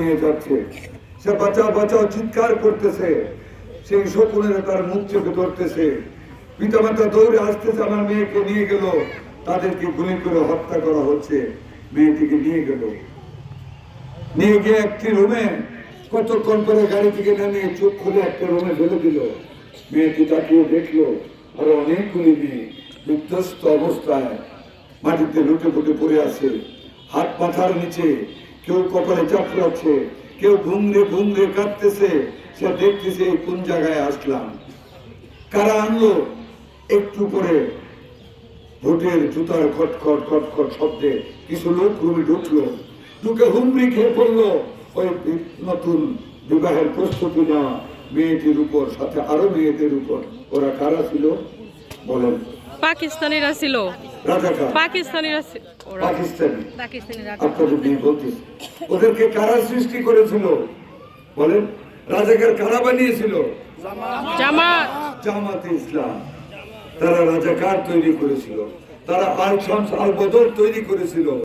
নিয়ে যাচ্ছে। সে বাঁচাও বাঁচাও চিৎকার করতেছে। সেই তার মুখ চোখে ধরতেছে। পিতামাতা দৌড়ে আসতেছে, আমার মেয়েকে নিয়ে গেল। তাদেরকে গুলি করে হত্যা করা হচ্ছে। মেয়েটিকে নিয়ে গেল। নিয়ে গিয়ে একটি রুমে কতক্ষণ পরে গাড়ি থেকে চোখ খুলে একটা রুমে ফেলে দিল। মেয়েটি তাকিয়ে অনেকগুলি মেয়ে বিধ্বস্ত অবস্থায় মাটিতে লুটে ফুটে পড়ে আছে। হাত মাথার নিচে কেউ কপালে চাপড়াচ্ছে কেউ ঘুমরে ঘুমরে কাঁদতেছে সে দেখতেছে কোন জায়গায় আসলাম। কারা আনলো? একটু পরে ভোটের জুতার খটখট খটখট শব্দে কিছু লোক রুমে ঢুকলো। ঢুকে হুমড়ি খেয়ে পড়ল। ওই নতুন বিবাহের প্রস্তুতি নেওয়া মেয়েটির উপর সাথে আরও মেয়েদের উপর। ওরা কারা ছিল? বলেন। পাকিস্তানিরা ছিল। পাকিস্তানিরা পাকিস্তানি। আপনাদের বলতেছি। ওদেরকে কারা সৃষ্টি করেছিল? বলেন রাজাকার কারা বানিয়েছিল? জামাত। ইসলাম। তারা রাজাকার তৈরি করেছিল? তারা আল শামস আল বদর তৈরি করেছিল।